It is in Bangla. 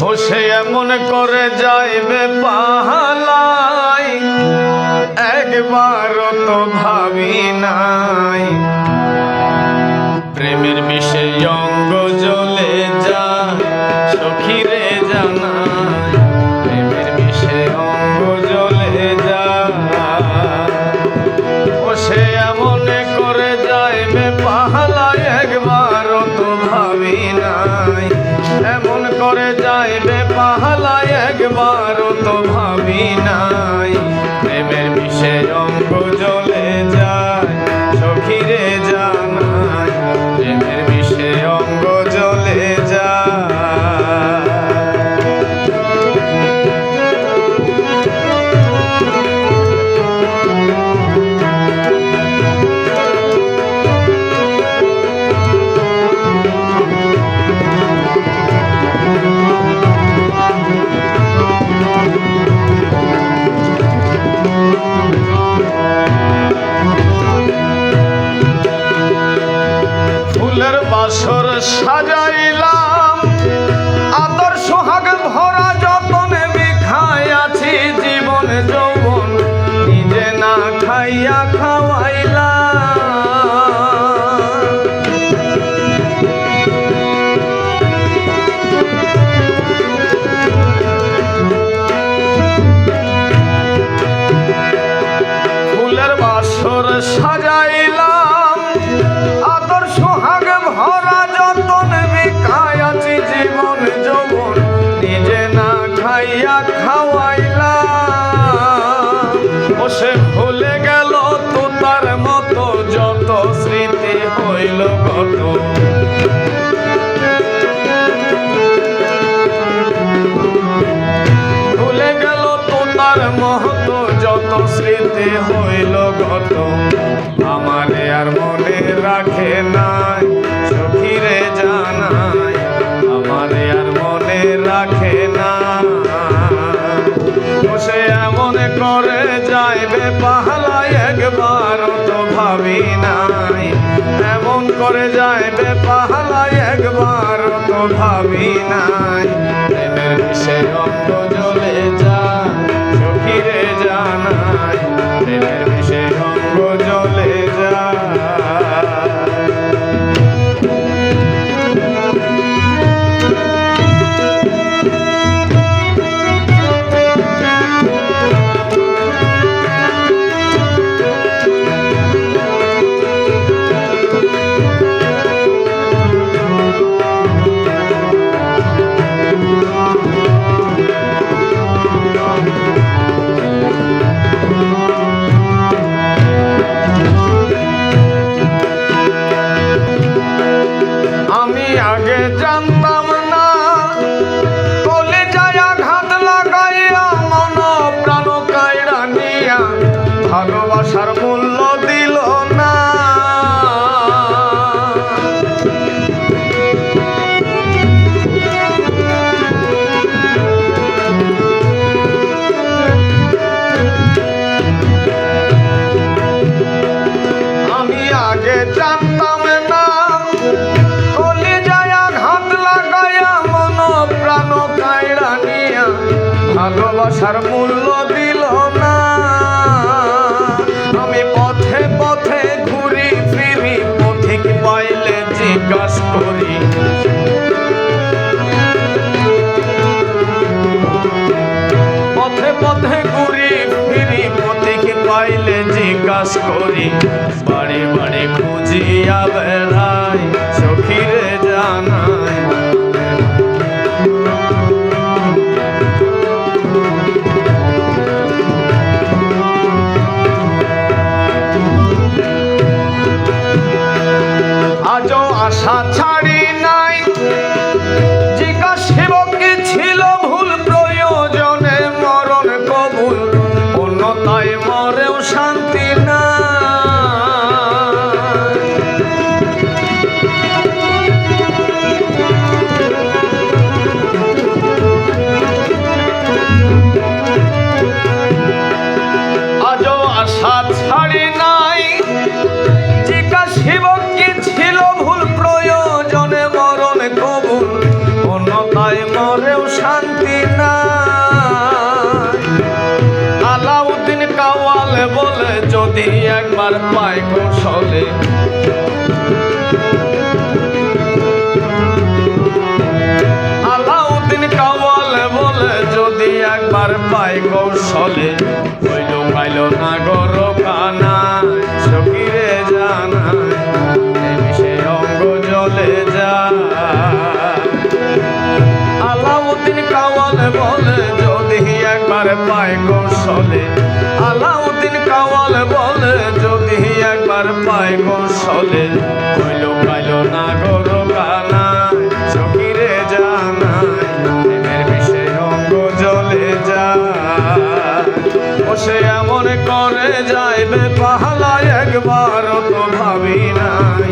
হোসে এমন করে যাইবে পাহালাই একবার তো ভাবি নাই। প্রেমের বিশেষ অঙ্গ প্রেমের বিষে সাজাইলাম। আদর সোহাগ ভরা যতনে বিখাই আছি, জীবন যৌবন নিজে না খাইয়া খাওয়াইলাম। ফুলের বাসর সাজাইলাম স্মৃতি হইল গত। আমারে আর মনে রাখে নাই, সখীরে জানাই, আমারে আর মনে রাখে না সে এমন করে যাইবে পাহালায় একবার তো ভাবি নাই। এমন করে যাইবে পাহালায় একবার তো ভাবি নাই। প্রেমের বিষে অঙ্গ জ্বলে যায়। সখীরে জানাই আগে জানতাম না। ভালোবাসার মূল্য দিল না। আমি পথে পথে ঘুরি, ফিরি, পথিক পাইলে জিজ্ঞাস করি। পথে পথে ঘুরি, ফিরি, পথিক পাইলে জিজ্ঞাস করি। বাড়ি বাড়ি খুঁজিয়া বেড়াই। আশা ছাড়ি নাই। বলে যদি একবার পায় কৌশলে। আলাউদ্দিন কাওয়ালে বলে যদি একবার পায় কৌশলে। হইল পাইল না গর কানা সকিরে জানায় বিষে অঙ্গ জলে যায়। আলাউদ্দিন কাওয়ালে বলে যদি একবার পায় কৌশলে। যদি একবার পাই গোসলে কইল, পাইল না গরু কানা চকিরে জানাই, প্রেমের বিষে অঙ্গ জলে যায়। ও সে এমন করে যাইবে পাহালায় একবার তো ভাবি নাই।